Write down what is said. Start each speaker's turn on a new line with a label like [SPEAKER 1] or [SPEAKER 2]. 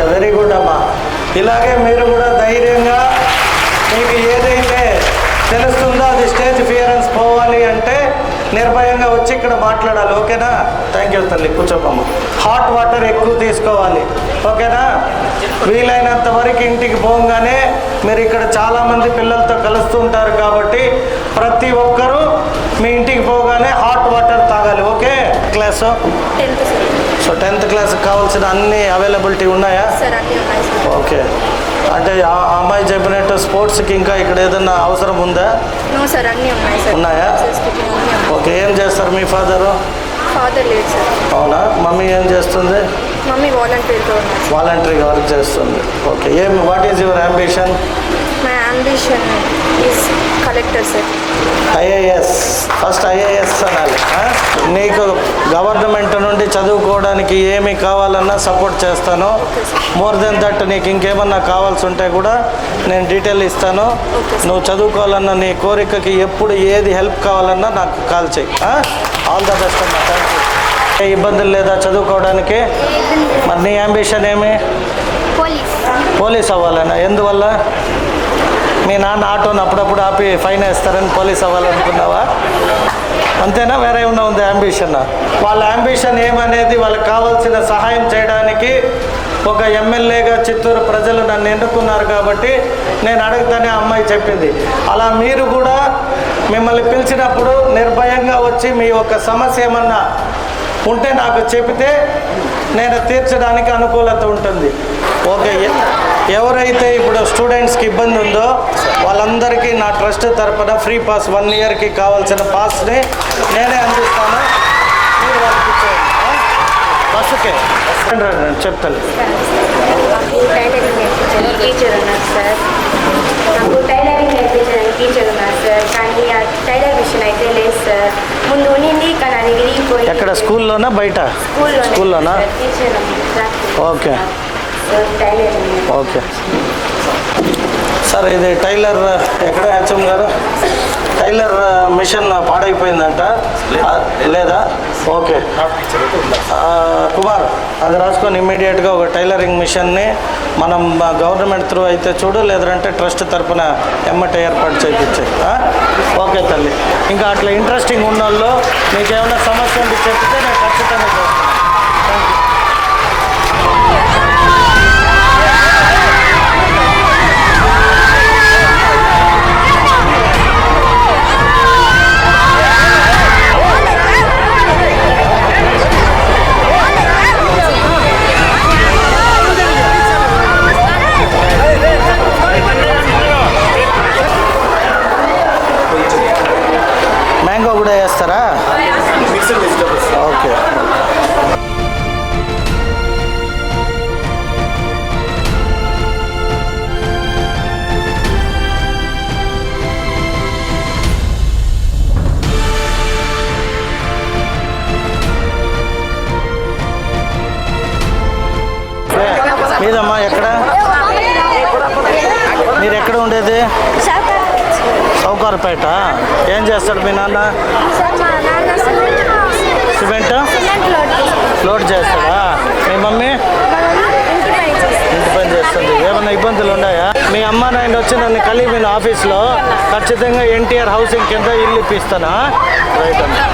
[SPEAKER 1] Okay very good అమ్మా ఇలాగే మీరు కూడా ధైర్యంగా మీకు ఏదైతే తెలుస్తుందో అది స్టేజ్ ఫియరెన్స్ పోవాలి అంటే నిర్భయంగా వచ్చి ఇక్కడ మాట్లాడాలి ఓకేనా? థ్యాంక్ యూ తల్లి కూర్చోపమ్మ. హాట్ వాటర్ ఎక్కువ తీసుకోవాలి ఓకేనా? వీలైనంత వరకు ఇంటికి పోగానే మీరు ఇక్కడ చాలామంది పిల్లలతో కలుస్తూ ఉంటారు కాబట్టి ప్రతి ఒక్కరూ మీ ఇంటికి పోగానే హాట్ వాటర్ తాగాలి okay? Class
[SPEAKER 2] tenth sir
[SPEAKER 1] so tenth class కావాల్సిన అన్ని అవైలబిలిటీ ఉన్నాయా? ఓకే అంటే ఆ అమ్మాయి చెప్పినట్టు స్పోర్ట్స్కి ఇంకా ఇక్కడ ఏదైనా అవసరం ఉందా?
[SPEAKER 2] ఉన్నాయి
[SPEAKER 1] ఓకే ఏం చేస్తారు మీ ఫాదరు అవునా? మమ్మీ ఏం చేస్తుంది?
[SPEAKER 2] మమ్మీ వాలంటీర్గా
[SPEAKER 1] వర్క్ చేస్తుంది. ఓకే ఏం what is your ambition
[SPEAKER 2] my ambition collector sir
[SPEAKER 1] IAS first IAS అనాలి? నీకు గవర్నమెంట్ నుండి చదువుకోవడానికి ఏమి కావాలన్నా సపోర్ట్ చేస్తాను. మోర్ దెన్ దట్ నీకు ఇంకేమన్నా కావాల్సి ఉంటే కూడా నేను డీటెయిల్ ఇస్తాను. నువ్వు చదువుకోవాలన్న నీ కోరికకి ఎప్పుడు ఏది హెల్ప్ కావాలన్నా నాకు కాల్ చేయి. ఆల్ ద బెస్ట్ అమ్మా. థ్యాంక్ యూ ఏ ఇబ్బందులు లేదా చదువుకోవడానికి? మరి నీ అంబిషన్ ఏమి?
[SPEAKER 2] పోలీస్.
[SPEAKER 1] పోలీస్ అవ్వాలన్నా ఎందువల్ల? మీ నాన్న ఆటోని అప్పుడప్పుడు ఆపి ఫైన్ వేస్తారని పోలీస్ అవ్వాలనుకున్నావా? అంతేనా? వేరే ఉన్న ఉంది అంబిషన్ వాళ్ళ అంబిషన్ ఏమనేది వాళ్ళకి కావాల్సిన సహాయం చేయడానికి ఒక ఎమ్మెల్యేగా చిత్తూరు ప్రజలు నన్ను ఎన్నుకున్నారు కాబట్టి నేను అడుగుతానే ఆ అమ్మాయి చెప్పింది. అలా మీరు కూడా మిమ్మల్ని పిలిచినప్పుడు నిర్భయంగా వచ్చి మీ యొక్క సమస్య ఏమన్నా ఉంటే నాకు చెబితే నేను తీర్చడానికి అనుకూలత ఉంటుంది. ఓకే ఎవరైతే ఇప్పుడు స్టూడెంట్స్కి ఇబ్బంది ఉందో వాళ్ళందరికీ నా ట్రస్ట్ తరపున ఫ్రీ పాస్ వన్ ఇయర్కి కావాల్సిన పాస్ని నేనే అందిస్తాను? బస్సుకే చెప్తాను
[SPEAKER 2] టీచర్ ఉన్నారు సార్ నాకు టైలరింగ్ నేర్పించడానికి టీచర్ ఉన్నారు సార్ కానీ ఆ? టైలర్ మిషన్ అయితే లేదు సార్ ముందు ఉన్నింది కానీ అది విరిగిపోయి
[SPEAKER 1] ఎక్కడ స్కూల్లోనా? బయట
[SPEAKER 2] స్కూల్లోనే
[SPEAKER 1] ఓకే. ఓకే. సార్ ఇది టైలర్ ఎక్కడ హెచ్ఎం గారు? టైలర్ మిషన్ పాడైపోయిందంట. లేదా? ఓకే. కుమార్ అది రాసుకొని ఇమ్మీడియట్గా ఒక టైలరింగ్ మిషన్ని మనం గవర్నమెంట్ త్రూ అయితే చూడు లేదంటే ట్రస్ట్ తరపున ఎమ్మట ఏర్పాటు చేయించే ఓకే తల్లి. ఇంకా అట్లా ఇంట్రెస్టింగ్ ఉన్న వాళ్ళు మీకు ఏమైనా సమస్య ఉంటే చెప్తే నేను ఖచ్చితంగా చేస్తాను. థ్యాంక్ యూ వేస్తారా ఓకే. మీదమ్మా ఎక్కడ? మీరు ఎక్కడ ఉండేది? సౌకార్పేట ఏం చేస్తాడు మీ నాన్న? సిమెంట్ లోడ్ చేస్తాడా. మీ మమ్మీ? ఇంటి పని చేస్తుంది. ఏమైనా ఇబ్బందులు ఉన్నాయా? మీ అమ్మ నాయన వచ్చి నన్ను కలిపి మీ ఆఫీస్లో ఖచ్చితంగా ఎన్టీఆర్ హౌసింగ్ కింద ఇల్లు ఇప్పిస్తానా? రైట్ అమ్మా